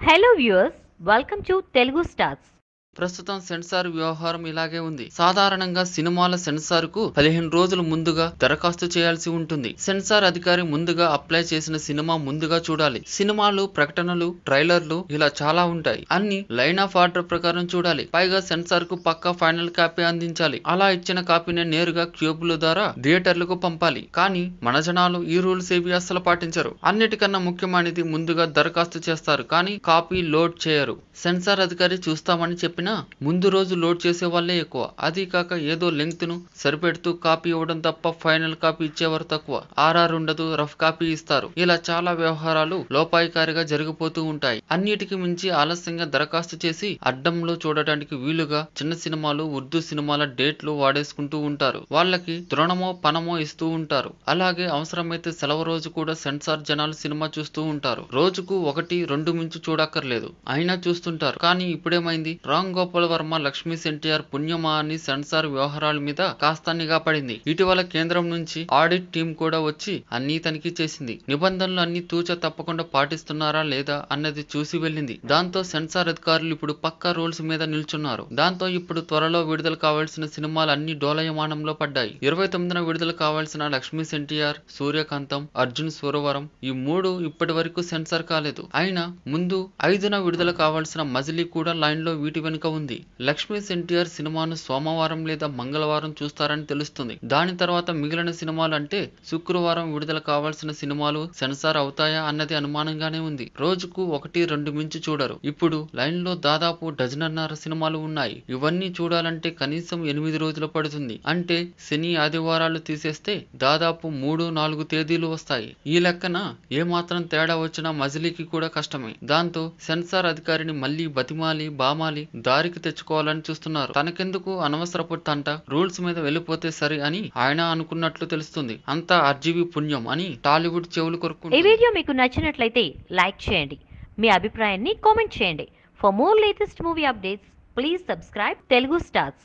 Hello viewers welcome to Telugu stars. ప్రస్తుతం censor వ్యవహారం ఇలాగే ఉంది. సాధారణంగా సినిమాల సెన్సార్కు పదిహేను రోజులు ముందుగా దరఖాస్తు చేయాల్సి ఉంటుంది. సెన్సార్ అధికారి ముందుగా అప్లై చేసిన సినిమా ముందుగా చూడాలి. సినిమాలు ప్రకటనలు ట్రైలర్లు ఇలా చాలా ఉంటాయి. అన్ని లైన్ ఆఫ్ ఆర్డర్ ప్రకారం చూడాలి. పైగా సెన్సార్కు పక్కా ఫైనల్ కాపీ అందించాలి. అలా ఇచ్చిన కాపీని నేరుగా క్యూబ్ల ద్వారా థియేటర్లకు పంపాలి. కానీ మన జనాలు ఈ రూల్స్ ఏవి అస్సలు పాటించరు. అన్నిటికన్నా ముఖ్యమైనది ముందుగా దరఖాస్తు చేస్తారు. కానీ కాపీ లోడ్ చేయరు. సెన్సార్ అధికారి చూస్తామని చెప్పిన ముందు రోజు లోడ్ చేసే వాళ్ళే ఎక్కువ. అది కాక ఏదో లెంగ్త్ను సరిపెడుతూ కాపీ ఇవ్వడం తప్ప ఫైనల్ కాపీ ఇచ్చేవారు తక్కువ. ఆర్ఆర్ ఉండదు రఫ్ కాపీ ఇస్తారు. ఇలా చాలా వ్యవహారాలు లోపాయికారిగా జరిగిపోతూ ఉంటాయి. అన్నిటికి మించి ఆలస్యంగా దరఖాస్తు చేసి అడ్డంలో చూడటానికి వీలుగా చిన్న సినిమాలు ఉర్దూ సినిమాల డేట్లు వాడేసుకుంటూ ఉంటారు. వాళ్ళకి తృణమో పనమో ఇస్తూ ఉంటారు. అలాగే అవసరమైతే సెలవు రోజు కూడా సెన్సార్ జనాలు సినిమా చూస్తూ ఉంటారు. రోజుకు ఒకటి రెండు మించి చూడక్కర్లేదు. అయినా చూస్తుంటారు. కానీ ఇప్పుడేమైంది? రాంగ్ గోపాల్ వర్మ లక్ష్మీ ఎన్టీఆర్ పుణ్యమా అని సెన్సార్ వ్యవహారాల మీద కాస్త నిఘా పడింది. ఇటీవల కేంద్రం నుంచి ఆడిట్ టీం కూడా వచ్చి అన్ని తనిఖీ చేసింది. నిబంధనలు అన్ని తూచ తప్పకుండా పాటిస్తున్నారా లేదా అన్నది చూసి వెళ్ళింది. దాంతో సెన్సార్ అధికారులు ఇప్పుడు పక్కా రూల్స్ మీద నిల్చున్నారు. దాంతో ఇప్పుడు త్వరలో విడుదల కావాల్సిన సినిమాలు అన్ని డోలయమానంలో పడ్డాయి. ఇరవై తొమ్మిదిన విడుదల కావాల్సిన లక్ష్మీ ఎన్టీఆర్ సూర్యకాంతం అర్జున్ సురవరం ఈ మూడు ఇప్పటి వరకు సెన్సార్ కాలేదు. అయినా ముందు ఐదున విడుదల కావాల్సిన మజిలీ కూడా లైన్లో వీటి వెనుక ఉంది. లక్ష్మీ ఎన్టీఆర్ సినిమాను సోమవారం లేదా మంగళవారం చూస్తారని తెలుస్తుంది. దాని తర్వాత మిగిలిన సినిమాలు అంటే శుక్రవారం విడుదల కావాల్సిన సినిమాలు సెన్సార్ అవుతాయా అన్నది అనుమానంగానే ఉంది. రోజుకు ఒకటి రెండు మించి చూడరు. ఇప్పుడు లైన్లో దాదాపు డజనన్నర సినిమాలు ఉన్నాయి. ఇవన్నీ చూడాలంటే కనీసం ఎనిమిది రోజులు పడుతుంది. అంటే శని ఆదివారాలు తీసేస్తే దాదాపు మూడు నాలుగు తేదీలు వస్తాయి. ఈ లెక్కన ఏ మాత్రం తేడా వచ్చినా మజిలీకి కూడా కష్టమే. దాంతో సెన్సార్ అధికారిని మళ్ళీ బతిమాలి బామాలి దారికి తెచ్చుకోవాలని చూస్తున్నారు. తనకెందుకు అనవసరపు తంట రూల్స్ మీద వెళ్ళిపోతే సరి అని ఆయన అనుకున్నట్లు తెలుస్తుంది. అంతా ఆర్జీవి పుణ్యం అని టాలీవుడ్ చెవులు ఈ వీడియో మీకు నచ్చినట్లయితే లైక్ చేయండి. మీ అభిప్రాయాన్ని కామెంట్ చేయండి. For more latest movie updates please subscribe Telugu stars